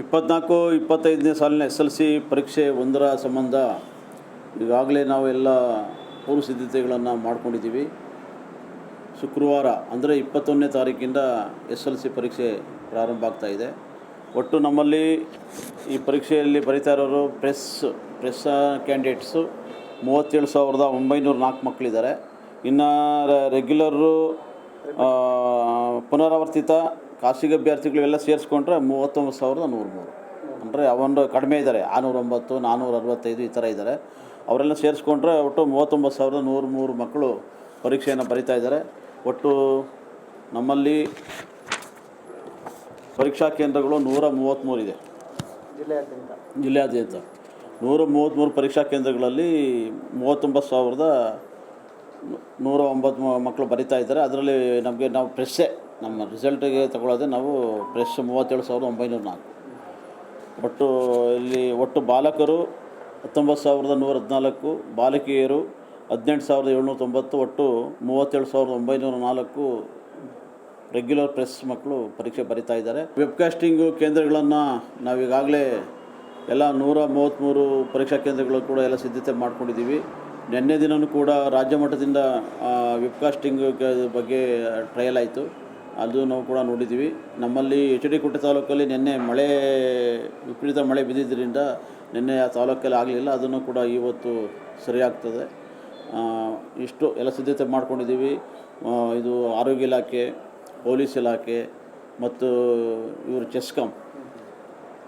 ಇಪ್ಪತ್ನಾಲ್ಕು, ಇಪ್ಪತ್ತೈದನೇ ಸಾಲಿನ ಎಸ್ ಎಲ್ ಸಿ ಪರೀಕ್ಷೆ ಒಂದರ ಸಂಬಂಧ ಈಗಾಗಲೇ ನಾವು ಎಲ್ಲ ಪೂರ್ವ ಸಿದ್ಧತೆಗಳನ್ನು ಮಾಡ್ಕೊಂಡಿದ್ದೀವಿ. ಶುಕ್ರವಾರ, ಅಂದರೆ ಇಪ್ಪತ್ತೊಂದನೇ ತಾರೀಕಿಂದ ಎಸ್ ಎಲ್ ಸಿ ಪರೀಕ್ಷೆ ಪ್ರಾರಂಭ ಆಗ್ತಾ ಇದೆ. ಒಟ್ಟು ನಮ್ಮಲ್ಲಿ ಈ ಪರೀಕ್ಷೆಯಲ್ಲಿ ಬರಿತಾ ಇರೋರು ಪ್ರೆಸ್ ಪ್ರೆಸ್ ಕ್ಯಾಂಡಿಡೇಟ್ಸು ಮೂವತ್ತೇಳು ಸಾವಿರದ ಒಂಬೈನೂರ ನಾಲ್ಕು ಮಕ್ಕಳಿದ್ದಾರೆ. ಇನ್ನು ರೆಗ್ಯುಲರು ಪುನರಾವರ್ತಿತ ಖಾಸಗಿ ಅಭ್ಯರ್ಥಿಗಳು ಎಲ್ಲ ಸೇರಿಸ್ಕೊಂಡ್ರೆ ಮೂವತ್ತೊಂಬತ್ತು ಸಾವಿರದ ನೂರಮೂರು ಅಂದರೆ ಅವನು ಕಡಿಮೆ ಇದ್ದಾರೆ. ಆರುನೂರೊಂಬತ್ತು ನಾನ್ನೂರ ಅರವತ್ತೈದು ಈ ಥರ ಇದ್ದಾರೆ. ಅವರೆಲ್ಲ ಸೇರಿಸ್ಕೊಂಡ್ರೆ ಒಟ್ಟು ಮೂವತ್ತೊಂಬತ್ತು ಸಾವಿರದ ನೂರು ಮೂರು ಮಕ್ಕಳು ಪರೀಕ್ಷೆಯನ್ನು ಬರಿತಾ ಇದ್ದಾರೆ. ಒಟ್ಟು ನಮ್ಮಲ್ಲಿ ಪರೀಕ್ಷಾ ಕೇಂದ್ರಗಳು ನೂರ ಮೂವತ್ತ್ಮೂರು ಇದೆ. ಜಿಲ್ಲೆಯಾದ್ಯಂತ. ಜಿಲ್ಲೆಯಾದ್ಯಂತ. ನೂರ ಮೂವತ್ತ್ಮೂರು ಪರೀಕ್ಷಾ ಕೇಂದ್ರಗಳಲ್ಲಿ ಮೂವತ್ತೊಂಬತ್ತು ಸಾವಿರದ ನೂರ ಒಂಬತ್ತು ಮಕ್ಕಳು ಬರಿತಾ ಇದ್ದಾರೆ. ಅದರಲ್ಲಿ ನಮಗೆ ನಾವು ಪ್ರೆಸ್ಸೇ ನಮ್ಮ ರಿಸಲ್ಟಿಗೆ ತಗೊಳ್ಳೋದೆ ನಾವು ಪ್ರೆಸ್ ಮೂವತ್ತೇಳು ಸಾವಿರದ ಒಂಬೈನೂರ ನಾಲ್ಕು. ಒಟ್ಟು ಇಲ್ಲಿ ಒಟ್ಟು ಬಾಲಕರು ಹತ್ತೊಂಬತ್ತು ಸಾವಿರದ ನೂರ ಹದಿನಾಲ್ಕು, ಬಾಲಕಿಯರು ಹದಿನೆಂಟು ಸಾವಿರದ ಏಳ್ನೂರ ತೊಂಬತ್ತು, ಒಟ್ಟು ಮೂವತ್ತೇಳು ಸಾವಿರದ ಒಂಬೈನೂರ ನಾಲ್ಕು ರೆಗ್ಯುಲರ್ ಪ್ರೆಸ್ ಮಕ್ಕಳು ಪರೀಕ್ಷೆ ಬರಿತಾ ಇದ್ದಾರೆ. ವೆಬ್ಕಾಸ್ಟಿಂಗು ಕೇಂದ್ರಗಳನ್ನು ನಾವೀಗಾಗಲೇ ಎಲ್ಲ ನೂರ ಮೂವತ್ತ್ಮೂರು ಪರೀಕ್ಷಾ ಕೇಂದ್ರಗಳು ಕೂಡ ಎಲ್ಲ ಸಿದ್ಧತೆ ಮಾಡ್ಕೊಂಡಿದ್ದೀವಿ. ನಿನ್ನೆ ದಿನವೂ ಕೂಡ ರಾಜ್ಯ ಮಟ್ಟದಿಂದ ವೆಬ್ಕಾಸ್ಟಿಂಗ್ ಬಗ್ಗೆ ಟ್ರಯಲ್ ಆಯಿತು. ಅದು ನಾವು ಕೂಡ ನೋಡಿದ್ದೀವಿ. ನಮ್ಮಲ್ಲಿ ಎಚ್ ಡಿ ಕೋಟೆ ತಾಲೂಕಲ್ಲಿ ನಿನ್ನೆ ಮಳೆ ವಿಪರೀತ ಮಳೆ ಬಿದ್ದಿದ್ದರಿಂದ ನಿನ್ನೆ ಆ ತಾಲೂಕಲ್ಲಿ ಆಗಲಿಲ್ಲ. ಅದನ್ನು ಕೂಡ ಇವತ್ತು ಸರಿಯಾಗ್ತದೆ. ಇಷ್ಟು ಎಲ್ಲ ಸಿದ್ಧತೆ ಮಾಡ್ಕೊಂಡಿದ್ದೀವಿ. ಇದು ಆರೋಗ್ಯ ಇಲಾಖೆ ಪೊಲೀಸ್ ಇಲಾಖೆ ಮತ್ತು ಇವರು ಚೆಸ್ಕಮ್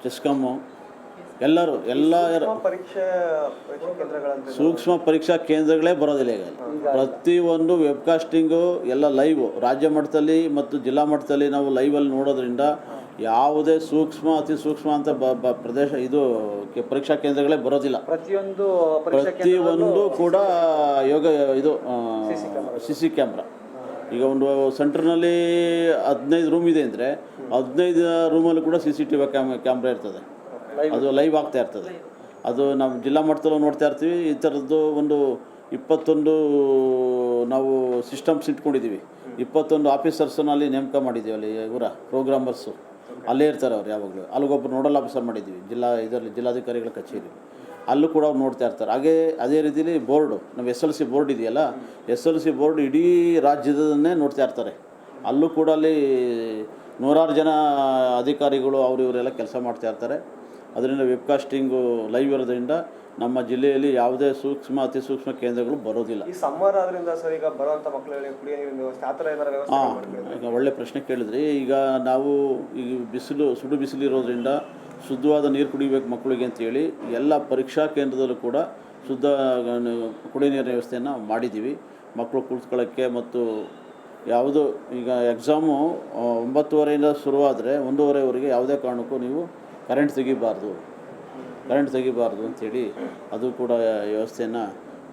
ಚೆಸ್ಕಮ್ಮು ಎಲ್ಲರೂ ಎಲ್ಲ ಸೂಕ್ಷ್ಮ ಪರೀಕ್ಷಾ ಕೇಂದ್ರಗಳೇ ಬರೋದಿಲ್ಲ ಈಗ ಪ್ರತಿಯೊಂದು ವೆಬ್ಕಾಸ್ಟಿಂಗು ಎಲ್ಲ ಲೈವ್ ರಾಜ್ಯ ಮಟ್ಟದಲ್ಲಿ ಮತ್ತು ಜಿಲ್ಲಾ ಮಟ್ಟದಲ್ಲಿ ನಾವು ಲೈವಲ್ಲಿ ನೋಡೋದ್ರಿಂದ ಯಾವುದೇ ಸೂಕ್ಷ್ಮ ಅತಿ ಸೂಕ್ಷ್ಮ ಅಂತ ಬ ಬ ಪ್ರದೇಶ ಇದು ಕೆ- ಪರೀಕ್ಷಾ ಕೇಂದ್ರಗಳೇ ಬರೋದಿಲ್ಲ. ಪ್ರತಿಯೊಂದು ಪರೀಕ್ಷಾ ಪ್ರತಿಯೊಂದು ಕೂಡ ಯೋಗ ಇದು ಸಿ ಸಿ ಕ್ಯಾಮ್ರಾ ಈಗ ಒಂದು ಸೆಂಟ್ರ್ನಲ್ಲಿ ಹದಿನೈದು ರೂಮ್ ಇದೆ ಅಂದರೆ ಹದಿನೈದು ರೂಮಲ್ಲೂ ಕೂಡ C C T V cam camera ಇರ್ತದೆ. ಅದು ಲೈವ್ ಆಗ್ತಾ ಇರ್ತದೆ. ಅದು ನಾವು ಜಿಲ್ಲಾ ಮಟ್ಟದಲ್ಲೂ ನೋಡ್ತಾ ಇರ್ತೀವಿ. ಈ ಥರದ್ದು ಒಂದು ಇಪ್ಪತ್ತೊಂದು ನಾವು ಸಿಸ್ಟಮ್ಸ್ ಇಟ್ಕೊಂಡಿದ್ದೀವಿ. ಇಪ್ಪತ್ತೊಂದು ಆಫೀಸರ್ಸನ್ನು ಅಲ್ಲಿ ನೇಮಕ ಮಾಡಿದ್ದೀವಿ ಅಲ್ಲಿ, ಇವರ ಪ್ರೋಗ್ರಾಮರ್ಸು. ಅಲ್ಲೇ ಇರ್ತಾರೆ ಅವ್ರು ಯಾವಾಗಲೂ. ಅಲ್ಲಿಗೊಬ್ಬರು ನೋಡಲ್ ಆಫೀಸರ್ ಮಾಡಿದ್ದೀವಿ, ಜಿಲ್ಲಾ ಇದರಲ್ಲಿ ಜಿಲ್ಲಾಧಿಕಾರಿಗಳ ಕಚೇರಿ. ಅಲ್ಲೂ ಕೂಡ ಅವ್ರು ನೋಡ್ತಾ ಇರ್ತಾರೆ. ಹಾಗೇ ಅದೇ ರೀತಿಲಿ ಬೋರ್ಡು, ನಮ್ಮ ಎಸ್ ಎಲ್ ಸಿ ಬೋರ್ಡ್ ಇದೆಯಲ್ಲ, ಎಸ್ ಎಲ್ ಸಿ ಬೋರ್ಡ್ ಇಡೀ ರಾಜ್ಯದನ್ನೇ ನೋಡ್ತಾ ಇರ್ತಾರೆ. ಅಲ್ಲೂ ಕೂಡ ಅಲ್ಲಿ ನೂರಾರು ಜನ ಅಧಿಕಾರಿಗಳು ಅವರು ಇವರೆಲ್ಲ ಕೆಲಸ ಮಾಡ್ತಾ ಇರ್ತಾರೆ. ಅದರಿಂದ ವೆಬ್ಕಾಸ್ಟಿಂಗು ಲೈವ್ ಇರೋದ್ರಿಂದ ನಮ್ಮ ಜಿಲ್ಲೆಯಲ್ಲಿ ಯಾವುದೇ ಸೂಕ್ಷ್ಮ ಅತಿ ಸೂಕ್ಷ್ಮ ಕೇಂದ್ರಗಳು ಬರೋದಿಲ್ಲ. ಈ ಸಮ್ಮರ್ ಆದ್ರಿಂದ ಸರ್ ಈಗ ಬರುವಂತ ಮಕ್ಕಳಿಗೆ ಕುಡಿಯೋ ನೀರಿನ ವ್ಯವಸ್ಥೆ ಆ ಥರ ಏನಾರ ವ್ಯವಸ್ಥೆ ಈಗ ಒಳ್ಳೆ ಪ್ರಶ್ನೆ ಕೇಳಿದ್ರಿ. ಈಗ ನಾವು ಈಗ ಬಿಸಿಲು ಸುಡು ಬಿಸಿಲು ಇರೋದ್ರಿಂದ ಶುದ್ಧವಾದ ನೀರು ಕುಡಿಬೇಕು ಮಕ್ಕಳಿಗೆ ಅಂತೇಳಿ ಎಲ್ಲ ಪರೀಕ್ಷಾ ಕೇಂದ್ರದಲ್ಲೂ ಕೂಡ ಶುದ್ಧ ಕುಡಿಯ ನೀರಿನ ವ್ಯವಸ್ಥೆಯನ್ನು ಮಾಡಿದ್ದೀವಿ. ಮಕ್ಕಳು ಕುಳಿತುಕೊಳ್ಳೋಕ್ಕೆ ಮತ್ತು ಯಾವುದು ಈಗ ಎಕ್ಸಾಮು ಆ, ಒಂಬತ್ತುವರೆಯಿಂದ ಶುರುವಾದರೆ ಒಂದೂವರೆವರೆಗೆ ಯಾವುದೇ ಕಾರಣಕ್ಕೂ ನೀವು ಕರೆಂಟ್ ತೆಗಿಬಾರ್ದು. ಕರೆಂಟ್ ತೆಗಿಬಾರ್ದು ಅಂಥೇಳಿ ಅದು ಕೂಡ ವ್ಯವಸ್ಥೆಯನ್ನು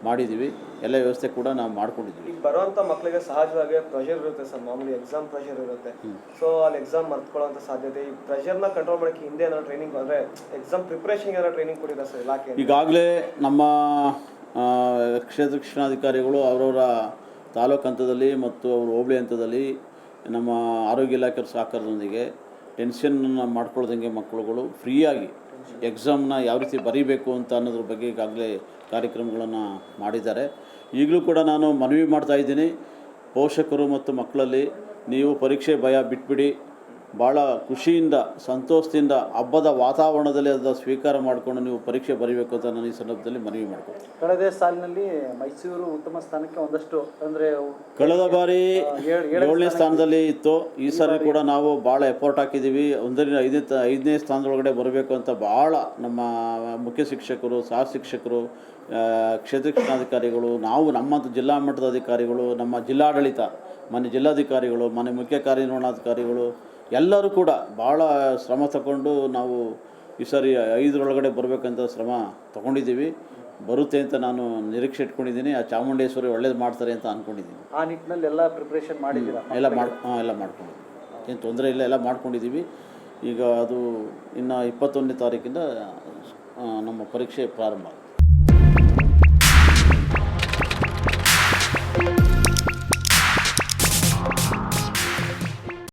ಮಾಡಿದ್ದೀವಿ ಎಲ್ಲ ವ್ಯವಸ್ಥೆ ಕೂಡ ನಾವು ಮಾಡ್ಕೊಂಡಿದ್ದೀವಿ ಈಗ ಬರುವಂತ ಮಕ್ಕಳಿಗೆ ಸಹಜವಾಗಿ ಪ್ರೆಷರ್ ಇರುತ್ತೆ ಸರ್ ಮಾಮೂಲಿ ಎಕ್ಸಾಮ್ ಪ್ರೆಷರ್ ಇರುತ್ತೆ. ಸೊ ಅಲ್ಲಿ ಎಕ್ಸಾಮ್ ಮರ್ತ್ಕೊಳ್ಳೋಂಥ ಸಾಧ್ಯತೆ ಈ ಪ್ರೆಷರ್ನ ಕಂಟ್ರೋಲ್ ಮಾಡೋಕ್ಕೆ ಹಿಂದೆ ಏನಾದ್ರು ಟ್ರೈನಿಂಗ್ ಬಂದ್ರೆ ಎಕ್ಸಾಮ್ ಪ್ರಿಪರೇಷನ್ ಏನಾದ್ರು ಟ್ರೈನಿಂಗ್ ಕೊಡಿದ ಸರ್ ಇಲಾಖೆ ಈಗಾಗಲೇ ನಮ್ಮ ಕ್ಷೇತ್ರ ಶಿಕ್ಷಣಾಧಿಕಾರಿಗಳು ಅವರವರ ತಾಲೂಕು ಹಂತದಲ್ಲಿ ಮತ್ತು ಅವರು ಹೋಬಳಿ ಹಂತದಲ್ಲಿ ನಮ್ಮ ಆರೋಗ್ಯ ಇಲಾಖೆ ಸಹಕಾರದೊಂದಿಗೆ ಟೆನ್ಷನ್ನ ಮಾಡ್ಕೊಳ್ದಂಗೆ ಮಕ್ಕಳುಗಳು ಫ್ರೀಯಾಗಿ ಎಕ್ಸಾಮ್ನ ಯಾವ ರೀತಿ ಬರೀಬೇಕು ಅಂತ ಅನ್ನೋದ್ರ ಬಗ್ಗೆ ಈಗಾಗಲೇ ಕಾರ್ಯಕ್ರಮಗಳನ್ನು ಮಾಡಿದ್ದಾರೆ. ಈಗಲೂ ಕೂಡ ನಾನು ಮನವಿ ಮಾಡ್ತಾ ಇದ್ದೀನಿ, ಪೋಷಕರು ಮತ್ತು ಮಕ್ಕಳಲ್ಲಿ ನೀವು ಪರೀಕ್ಷೆ ಭಯ ಬಿಟ್ಬಿಡಿ ಭಾಳ ಖುಷಿಯಿಂದ ಸಂತೋಷದಿಂದ ಹಬ್ಬದ ವಾತಾವರಣದಲ್ಲಿ ಅದನ್ನು ಸ್ವೀಕಾರ ಮಾಡಿಕೊಂಡು ನೀವು ಪರೀಕ್ಷೆ ಬರೀಬೇಕು ಅಂತ ನಾನು ಈ ಸಂದರ್ಭದಲ್ಲಿ ಮನವಿ ಮಾಡ್ಕೊತೀನಿ. ಕಳೆದ ಸಾಲಿನಲ್ಲಿ ಮೈಸೂರು ಉತ್ತಮ ಸ್ಥಾನಕ್ಕೆ ಒಂದಷ್ಟು ಅಂದರೆ ಕಳೆದ ಬಾರಿ ಏಳ್- ಏಳನೇ ಸ್ಥಾನದಲ್ಲಿ ಇತ್ತು. ಈ ಸಾರಿ ಕೂಡ ನಾವು ಭಾಳ ಎಫರ್ಟ್ ಹಾಕಿದ್ದೀವಿ. ಒಂದರಿಂದ ಐದನೇ ತ- ಐದನೇ ಸ್ಥಾನದೊಳಗಡೆ ಬರಬೇಕು ಅಂತ ಭಾಳ ನಮ್ಮ ಮುಖ್ಯ ಶಿಕ್ಷಕರು ಸಹ ಶಿಕ್ಷಕರು ಕ್ಷೇತ್ರ ಶಿಕ್ಷಣಾಧಿಕಾರಿಗಳು ನಾವು ನಮ್ಮಂಥ ಜಿಲ್ಲಾ ಮಟ್ಟದ ಅಧಿಕಾರಿಗಳು ನಮ್ಮ ಜಿಲ್ಲಾಡಳಿತ ಮನೆ ಜಿಲ್ಲಾಧಿಕಾರಿಗಳು ಮನೆ ಮುಖ್ಯ ಕಾರ್ಯನಿರ್ವಹಣಾಧಿಕಾರಿಗಳು ಎಲ್ಲರೂ ಕೂಡ ಭಾಳ ಶ್ರಮ ತಗೊಂಡು ನಾವು ಈ ಸಾರಿ ಐದರೊಳಗಡೆ ಬರಬೇಕಂತ ಶ್ರಮ ತಗೊಂಡಿದ್ದೀವಿ. ಬರುತ್ತೆ ಅಂತ ನಾನು ನಿರೀಕ್ಷೆ ಇಟ್ಕೊಂಡಿದ್ದೀನಿ. ಆ ಚಾಮುಂಡೇಶ್ವರಿ ಒಳ್ಳೇದು ಮಾಡ್ತಾರೆ ಅಂತ ಅಂದ್ಕೊಂಡಿದ್ದೀನಿ ಆ ನಿಟ್ಟಿನಲ್ಲಿ ಎಲ್ಲ ಪ್ರಿಪ್ರೇಷನ್ ಮಾಡಿದ್ದೀರಾ? ಎಲ್ಲ ಮಾಡಿ ಹಾಂ ಎಲ್ಲ ಮಾಡ್ಕೊಂಡಿದ್ದೀವಿ. ಏನು ತೊಂದರೆ ಇಲ್ಲ ಎಲ್ಲ ಮಾಡ್ಕೊಂಡಿದ್ದೀವಿ. ಈಗ ಅದು ಇನ್ನು ಇಪ್ಪತ್ತೊಂದನೇ ತಾರೀಕಿಂದ ನಮ್ಮ ಪರೀಕ್ಷೆ ಪ್ರಾರಂಭ ಆಗುತ್ತೆ.